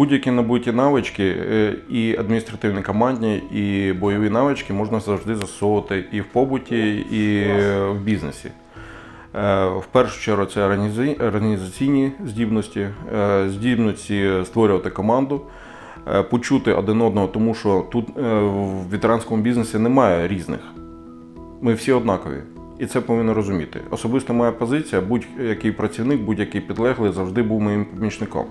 Будь-які набуті навички е, і адміністративні командні, і бойові навички можна завжди застосовувати і в побуті, і в бізнесі. Е, В першу чергу це організаційні здібності, е, здібності створювати команду, почути один одного, тому що тут в ветеранському бізнесі немає різних. Ми всі однакові. І це повинно розуміти. Особисто моя позиція, будь-який працівник, будь-який підлеглий завжди був моїм помічником.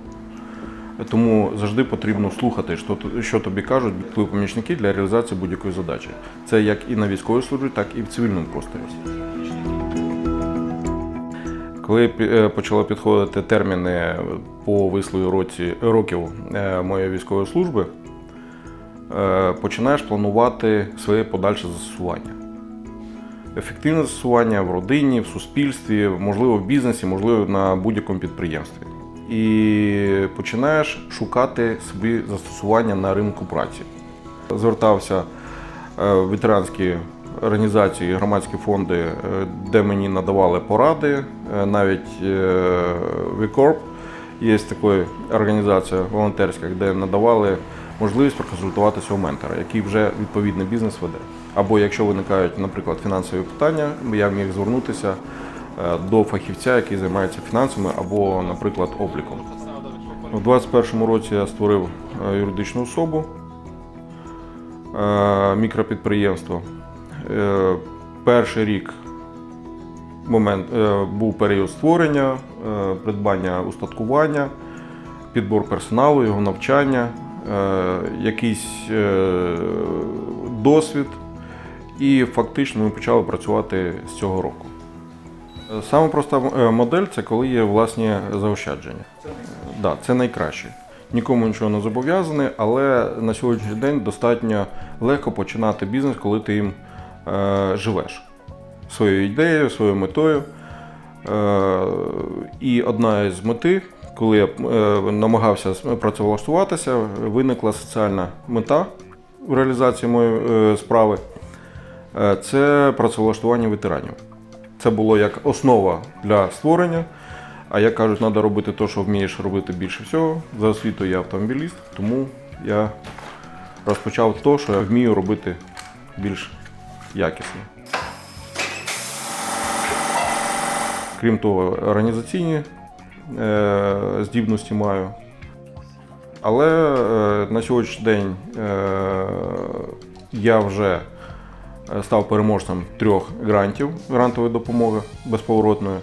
Тому завжди потрібно слухати, що, що тобі кажуть твої помічники для реалізації будь-якої задачі. Це як і на військовій службі, так і в цивільному просторі. Коли е, почали підходити терміни по вислові році, років е, моєї військової служби, е, починаєш планувати своє подальше застосування. Ефективне застосування в родині, в суспільстві, можливо, в бізнесі, можливо, на будь-якому підприємстві. І починаєш шукати собі застосування на ринку праці. Звертався е, в ветеранські організації, громадські фонди, е, де мені надавали поради, е, навіть е, ВІКОРП, є така організація волонтерська, де надавали можливість проконсультуватися у ментора, який вже відповідний бізнес веде. Або якщо виникають, наприклад, фінансові питання, я міг звернутися е, до фахівця, який займається фінансами або, наприклад, обліком. У 2021 році я створив е, юридичну особу, е, мікропідприємство. Е, Перший рік момент е, був період створення, е, придбання устаткування, підбор персоналу, його навчання, е, якийсь е, досвід. І фактично ми почали працювати з цього року. Саме проста е, модель це коли є власні заощадження. Так, да, це найкраще. Нікому нічого не зобов'язаний, але на сьогоднішній день достатньо легко починати бізнес, коли ти їм е, живеш своєю ідеєю, своєю метою. Е, і одна із мети, коли я е, намагався працевлаштуватися, виникла соціальна мета в реалізації моєї е, справи. Е, Це працевлаштування ветеранів. Це було як основа для створення. А як кажуть, треба робити те, що вмієш робити більше всього. За освітою я автомобіліст, тому я розпочав те, що я вмію робити більш якісно. Крім того, організаційні е, здібності маю. Але е, на сьогоднішній день е, я вже став переможцем трьох грантів грантової допомоги безповоротної.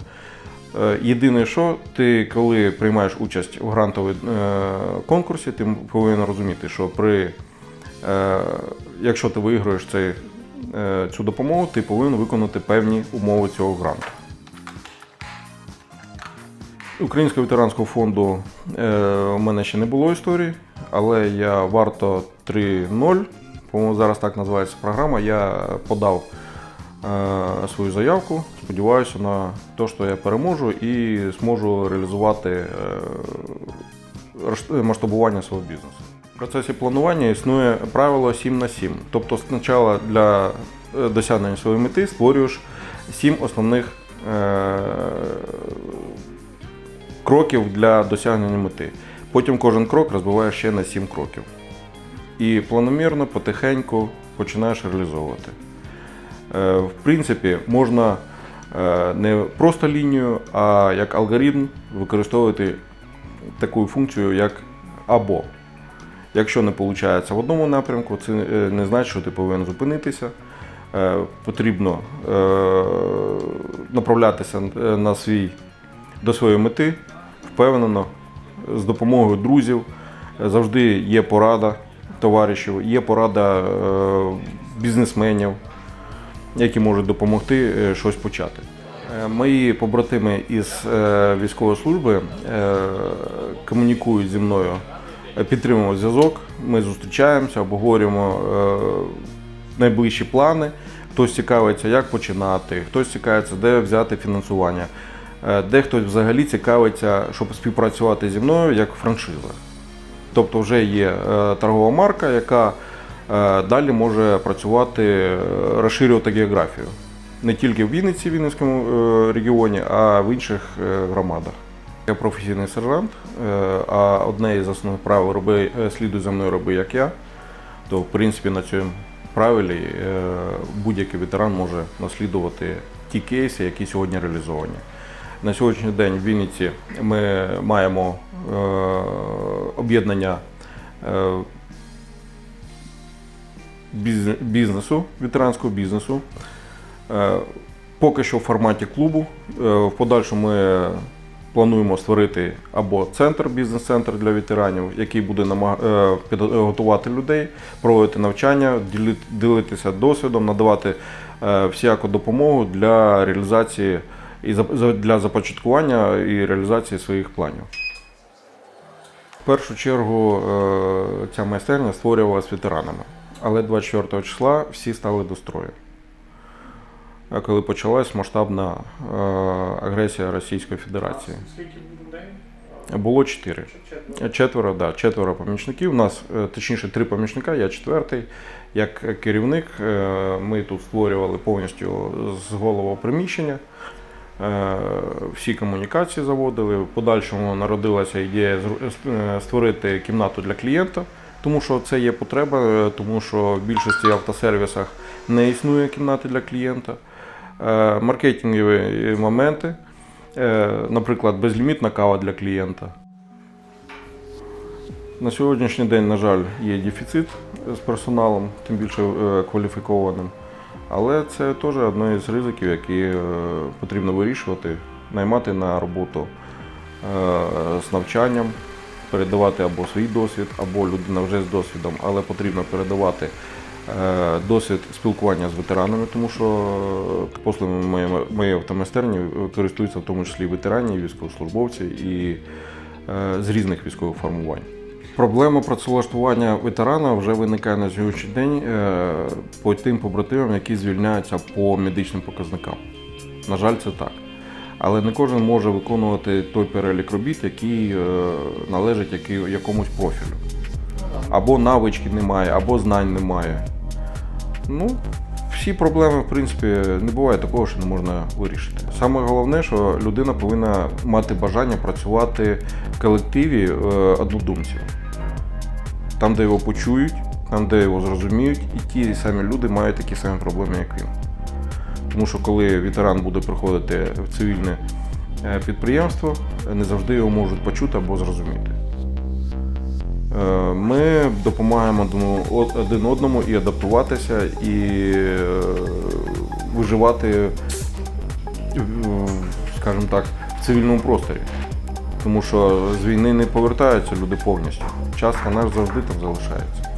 Е, Єдине, що ти, коли приймаєш участь у грантовій е, конкурсі, ти повинен розуміти, що при, е, якщо ти виграєш цей, е, цю допомогу, ти повинен виконати певні умови цього гранту. Українського ветеранського фонду е, у мене ще не було історії, але я варто 3.0, по-моєму, зараз так називається програма. Я подав е, свою заявку. Сподіваюся на те, що я переможу і зможу реалізувати е, масштабування свого бізнесу. В процесі планування існує правило 7 на 7. Тобто, спочатку для е, досягнення своєї мети створюєш 7 основних е, кроків для досягнення мети. Потім кожен крок розбиваєш ще на 7 кроків. І планомірно, потихеньку починаєш реалізовувати. Е, В принципі, можна е, не просто лінію, а як алгоритм використовувати таку функцію, як або. Якщо не виходить в одному напрямку, це е, не значить, що ти повинен зупинитися. Потрібно направлятися на свій, до своєї мети впевнено, з допомогою друзів. Завжди є порада товаришів, є порада е, бізнесменів, які можуть допомогти е, щось почати. Е, Мої побратими із військової служби комунікують зі мною, підтримують зв'язок. Ми зустрічаємося, обговорюємо найближчі плани. Хтось цікавиться, як починати, хтось цікавиться, де взяти фінансування. Дехто взагалі цікавиться, щоб співпрацювати зі мною як франшиза. Тобто вже є е, торгова марка, яка е, далі може працювати, е, розширювати географію. Не тільки в Вінниці, в Вінницькому регіоні, а в інших громадах. Я професійний сержант, а одне із основних правил роби, слідуй за мною роби як я. То в принципі на цьому правилі будь-який ветеран може наслідувати ті кейси, які сьогодні реалізовані. На сьогоднішній день в Вінниці ми маємо об'єднання е, бізнесу, ветеранського бізнесу. Е, Поки що в форматі клубу. Е, В подальшому ми плануємо створити або центр, бізнес-центр для ветеранів, який буде е, підготувати людей, проводити навчання, ділитися досвідом, надавати е, всяку допомогу для реалізації і для започаткування і реалізації своїх планів. В першу чергу е, ця майстерня створювалася ветеранами, але 24 числа всі стали до строю. Коли почалась масштабна е, агресія Російської Федерації. Скільки? Було чотири. Четверо. Да, четверо помічників. У нас, е, точніше, три помічника, я четвертий. Як керівник, ми тут створювали повністю з голову приміщення. Е, Всі комунікації заводили. В подальшому народилася ідея зру- е, створити кімнату для клієнта, тому що це є потреба, е, тому що в більшості автосервісах не існує кімнати для клієнта. Е, Маркетингові моменти, е, наприклад, безлімітна кава для клієнта. На сьогоднішній день, на жаль, є дефіцит з персоналом, тим більше е, кваліфікованим. Але це теж одне із ризиків, які е, потрібно вирішувати, наймати на роботу е, з навчанням, передавати або свій досвід, або людина вже з досвідом, але потрібно передавати е, досвід спілкування з ветеранами, тому що послугами моєї, автомайстерні користуються в тому числі ветерані, військовослужбовці і з різних військових формувань. Проблема працевлаштування ветерана вже виникає на сьогоднішній день е, по тим побратимам, які звільняються по медичним показникам. На жаль, це так. Але не кожен може виконувати той перелік робіт, який е, належить якомусь профілю. Або навички немає, або знань немає. Ну, всі проблеми, в принципі, не буває такого, що не можна вирішити. Саме головне, що людина повинна мати бажання працювати в колективі е, однодумців. Там, де його почують, там, де його зрозуміють, і ті самі люди мають такі самі проблеми, як він. Тому що коли ветеран буде приходити в цивільне е, підприємство, не завжди його можуть почути або зрозуміти. Е, Ми допомагаємо один одному і адаптуватися, і е, виживати, скажімо так, в цивільному просторі. Тому що з війни не повертаються люди повністю. Частка наш завжди там залишається.